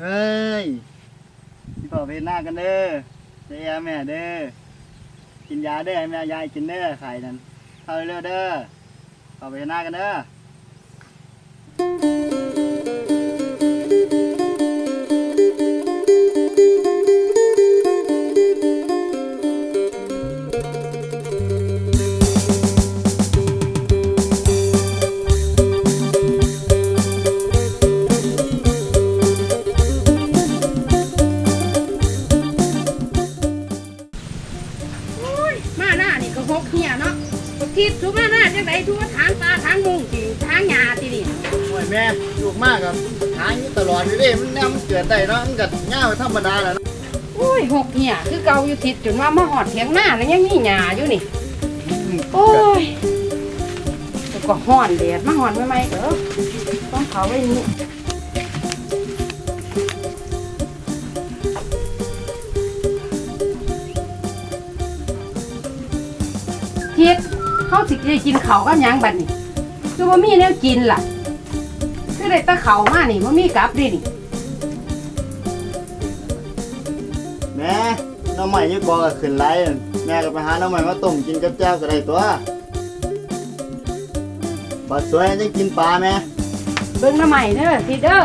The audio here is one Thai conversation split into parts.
เฮ้ยพี่พ่อไปหน้ากันเด้อเด้าแม่เด้อ กินยาเด้อให้แม่ยายกินเด้อไข่นั่นเข้าเร็วเด้อพ่อไปหน้ากันเด้อ แม่ลูกมากครับหาอยู่ตลอดอยู่เด้มันแนวมันเกิดได้เนาะมันก็ง่ายธรรมดาแหละเนาะโอ้ยหกเหียคือเก่าอยู่ทิศจนว่ามาหอดเถียงหน้าแล้วยังมีหญ้าอยู่นี่ โอ้ยแต่ก็ห้อนแดดมาห้อนไม่ไหมเด้อต้องเผาไว้นี่ทิศเขาสิได้กินเขาวกันหยังบัดนี่คือว่ามีแนวกินล่ะ คือได้แตะเขาวมานี่ว่ามีกลับดินี่แม่น้องใหม่อยี่กอก็ขึ้นไรแม่ก็ไปหาน้องใหม่มาต้มกินกับแจ้วก็ได้ตัวบัดสวยจะกินปลาแม่เบิ่งหน้าใหม่เด้อทิศเด้อ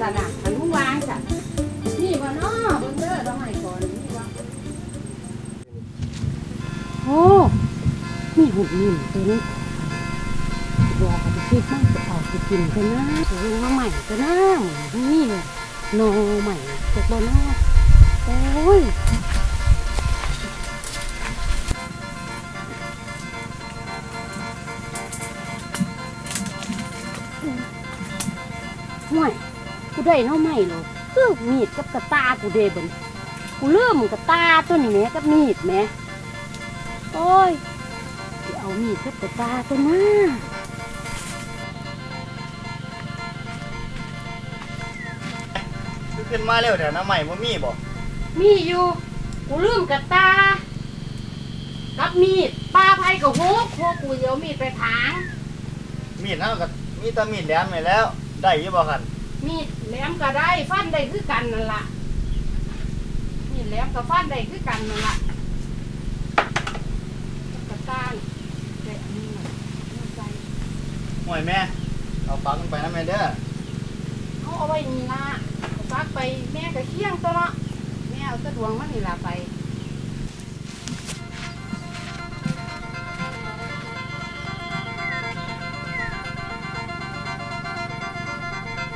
สนะหันมุวางจ้ะนี่บ่เนาะเบิ่งเด้อหน้าใหม่ก่อนนี่ว่าโอ้มีหุ่นนิ่มตัวนี้ บอกกับทิศมันจะเอาไปกินกันนะเบิ่งหน้าใหม่กันนะนี่โนใหม่จากบ่เนาะโอ้ยห่วยกูได้เนาะไม่หรอกคือมีดกับกระตากูเดบันกูเลื่อมกระตาตัวนี้แม่กับมีดแม่โอ้ยเอามีดกับกระตาตัวน้า ขึ้นมาเร็วเดี๋ยวน้องใหม่บ่มีบ่มีอยู่ กูลืมกระตา กับมีดป้าไผ่กับฮุกพวกกูเดี๋ยวมีดไปถาง มีดเท่ากับมีแตามีดแหลมไปแล้ว ได้อยี่บ่คันมีดแหลมก็ได้ ฟันได้คือกันนั่นล่ะ มีดแหลมกับฟันได้คือกันนั่นล่ะกระตาแต่อันนี้น่ะไม่ใจห่วยแม่ เอาปักลงไปนะแม่เด้อ เอาเอาไว้นี่ละ ซักไปแม่ก็เคี่ยงตัวเนาะแม่เอาตะดวงมันนี่ละไป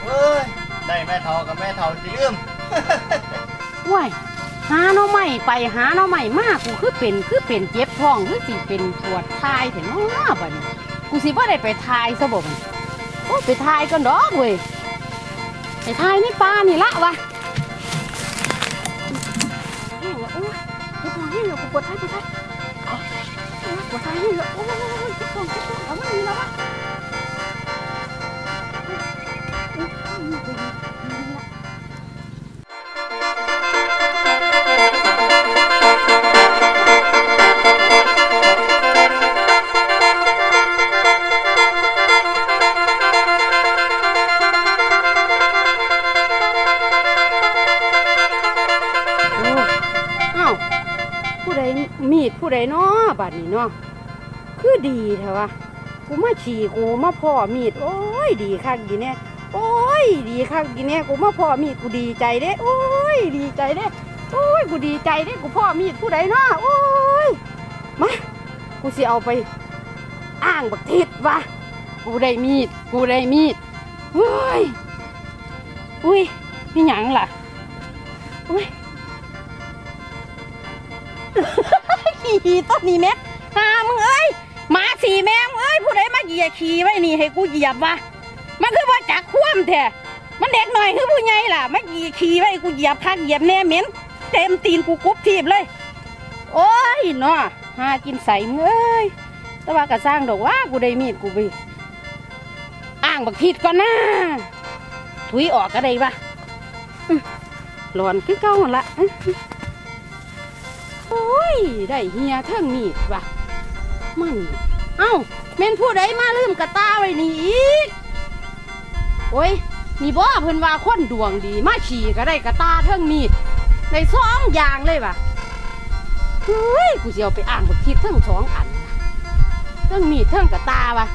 เอ้ยได้แม่เทากับแม่เทาสิลืม ว้ยหาหน้อใหม่ไปหาหน้อใหม่มากกูคือเป็นคือเป็นเจ็บท้องคือสิเป็นปวดทายเถอะเนาะบัดนี้กูสิว่าได้ไปทายซะบ่บัดนี้โอ้ไปทายกันดอกเว้ย ไปทายในป่านี่ละวะแห้งแล้วโอ้ยเจ็บท้องแห้งแล้วกูปวดทายปวดท้ายเอาปวดทายแห้งแล้วโอ้ยเจ็บท้องเจ็บท้องเอามานี่แล้ววะโกูมาฉี่กูมาพ่อมีด โอ้ยดีคักดีแน่โอ้ยดีคักดีแน่กูมาพ่อมีดกูดีใจเด้โอ้ยดีใจเด้โอ้ยกูดีใจเด้กูพ่อมีดผู้ใดเนาะโอ้ยมากูสิเอาไปอ้างบักทิดวะกูได้มีด กูได้มีดเฮ้ยอุ้ยนี่หยังล่ะอุ้ยขี่ต้นนี้แม่หามึงเอ้ย หมาสีแมงเอ้ยผู้ใดมาเหยียบขี่ไว้นี่ให้กูเหยียบวะมันคือว่าจักคว่ำแท้มันเด็กหน่อยคือผู้ใหญ่ล่ะมาเหยียบขี่ไว้กูเหยียบคักเหยียบแน่เหม็นเต็มตีนกูกุบทีบเลย โอ้ยเนาะหากินใส่มึงเอ้ยแต่ว่าก็สร้างดอกว่ากูได้มีดกูไปอ้างบักผิดก่อนนะถุยออกก็ได้ปะอื้อหลอนคือเก่าหั่นละโอ้ยได้เฮียเทิงมีดว่ะ มันเอ้าเม่นผู้ใดมาลืมกระตาไว้นี่อีก โอ้ยนี่บ่เพิ่นว่าคนดวงดีมาขี่ก็ได้กระตาเทิงมีดในสองอย่างเลยว่ะเฮ้ยกูสิเอาไปอ่านบทคิดเทั้งสองอันว่ะเทิงมีดเทิงกระตาว่ะ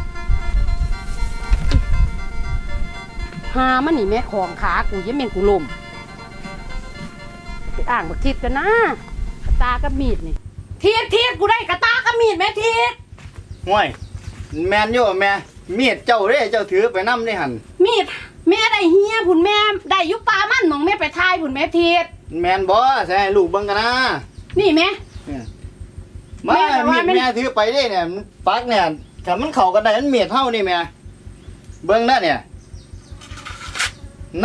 หามันนี่แม่ของขากูยังเม่นกูลมไปอ่านบทคิดกันนะกระตากับมีดนี่ ทียดเทียดกูได้กระตากับมีดแม่เทียดห่วย แมนอยู่แม่มีดเจ้าเด้เจ้าถือไปนำได้หั่นมีดแม่ได้เฮียผุนแม่ได้อยุปลามันหมองแม่ไปทายผุนแม่เทียดแมนบ่ใส่ให้ลูกเบิ่งกันนะนี่แม่มาแม่แต่ว่ามีดมันแม่ถือไปได้เนี่ยมันปักเนี่ยถ้ามันเข้ากันได้มันมีดเท่านี่แม่เบิ่งนะเนี่ย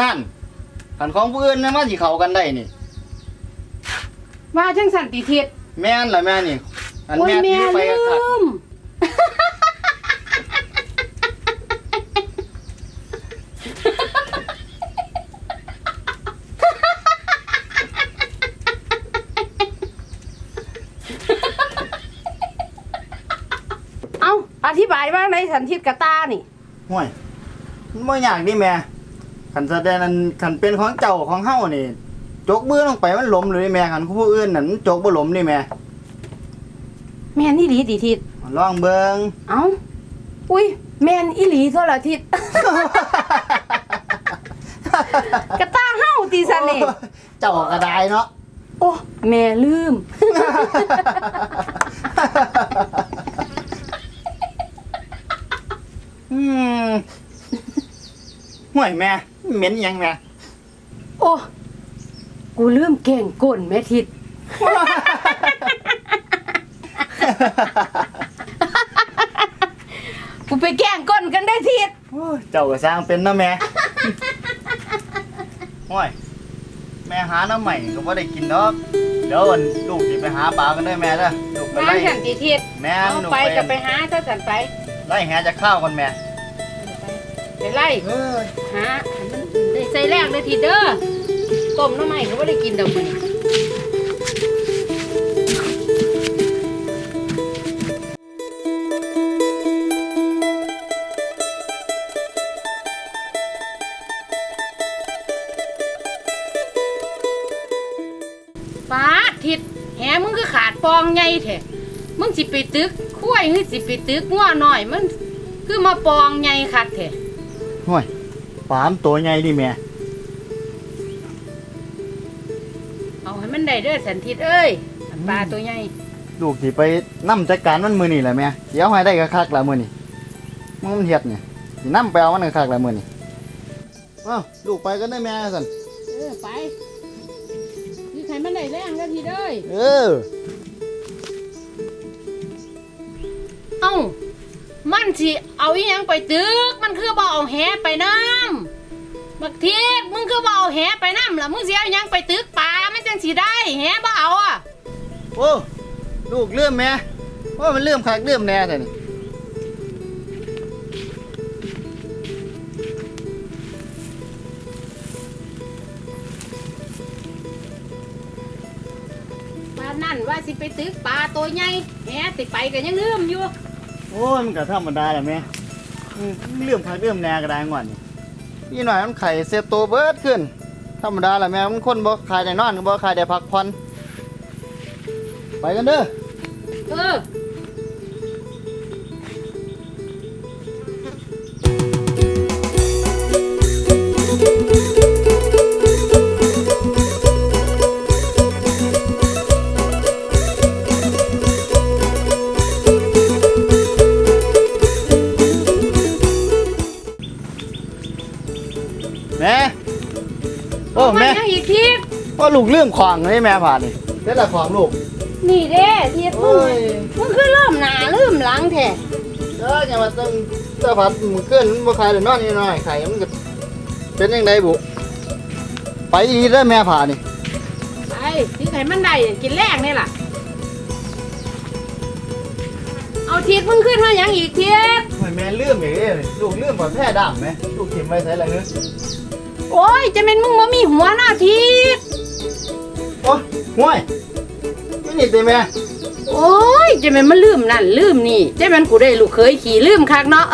นั่นขันของผู้อื่นนะมันสิเข้ากันได้นี่ว่าจังสันติเทียด แม่นล่ะแม่นี่ อันโอ้ยแม่แม่ถือไปลืก็คักมเอาอธิบายว่าในสันทิดกระตานี่ ห่วยมันบ่ยากดิแม่คันแสดงนั้นคันเป็นของเจ้าของเฮานี่ จกมือลงไปมันล้มเลยแม่คันผู้อื่นนั่นจกบ่ล้มนี่แม่แม่นอีหลีติทิดลองเบิ่งเอาอุ้ย แม่นอีหลีโทรทิศ กระตาเฮาตีสันนี่ เจ้าก็ได้เนาะโอ้ แม่ลืม อืมห่วยแม่เหม็นหยังแม่ โอ้ กูลืมแกงก้นแม่ทิศกูไปแกล้งก้นกันได้ทิศโอ้ยเจ้าก็สร้างเป็นเนาะแม่ห่วยแม่หาน้ำใหม่ก็บ่ได้กินดอกเดี๋ยววันลูกสิไปหาปลากันเด้อแม่เด้อลูกไปงาไล่นฉันติทิศแม่เอาลูกไปไปก็ไปหาถ้าฉันไปไล่แหจะข้าวกันแม่ไปไล่เอ้ยหาได้ใส่แรกเลยทีเด้อ ต้มน้ำใหม่ก็ไม่ได้กินดอกมันป้าทิดแหมึงก็ขาดปองไงแท้มึงสิไปตึกคุ้ยมึงสิไปตึกง้อหน่อยมันคือมาปองไงคักแท้ห่วยปามตัวใหญ่ดิแม่ มันได้เด้อสันทิดเอ้ยปลาตัวใหญ่ลูกสิไปนํจัดการมันมื้อนี้แหละแม่เดี๋ยวให้ได้ก็คักละมื้อนี้มันเฮ็ดเนี่ยสินํไปเอามันก็คักละมื้อนี้เอ้าลูกไปกันได้อแม่ซั่นเออไปคือใครมันได้แรงก็ทีเด้ยเออเอ้ามันสิเอาอีหยังไปตึก มันคือบ่เอาแหไปน้ำบักเทียดมึงคือบ่เอาแหไปน้ำล่ะมึงสิเอาอีหยังไปตึกปลามันจังสิได้ แหบ่เอาอะโอ้ลูกเลื่อมแม่ว่ามันเลื่อมคักเลื่อมแน่แต่นี่ปลานั่นว่าสิไปตึกปลาตัวใหญ่แหติไปก็ยังลืมอยู่โอ้ยมันก็ธรรมดาแหละแม่อืมเลื่อมคักเลื่อมแน่ก็ได้งวดนี่นี่หน่อยมันไข่เซฟโตวเบิดขึ้น ธรรมดาแหละแม่มันคนบ่ขายได้นอนก็บ่ขายได้พักผ่อนไปกันเด้อเออ ลูกเลื่อมของเลยแม่ผ่านนี่เด็ดละของลูกนี่เด้ทิศมึโอ้งยมึงคือเริ่มหนาเริ่มหลังแท้เอออย่ามาต้องเสื้อผ้ามันขึ้นมันบ่ขายได้นอนนี่หน่อยไข่มันก็เป็นยังไงบุไปอีเด้อแม่ผ่านี่ไปที่ใครมันได้กินแรกนี่ล่ะ เอาทิศมึงขึ้นมายังอีกทิศโอ้ยแม่เลื่อมอย่างนี้เลยลูกเลื่อมกว่าแพร่ดำไหมลูกเข็มไว้ใส่อะไรเนื้อโอ้ยจะเป็นมึงบ่มีหัวหน้าทิศ โอ้ยห่วยนี่นี่ตีแม่โอ้ยเจะแม่นมันลืมนั่นลืมนี่เจะแม่นกูได้ลูกเคยขี่ลืมคักเนาะ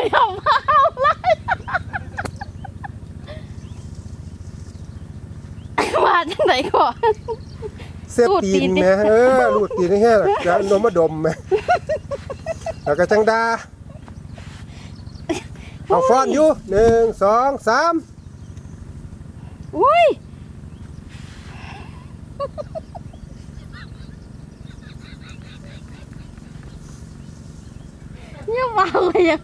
อย่ามาเลยว่าจังไหนก่อน เสื้ตีนแม่เออลูดตีนแค่งๆแล้วนมมาดมแม่แล้วก็จังดาเอาฟอนอยู่หนึ่งสองสาม อย่า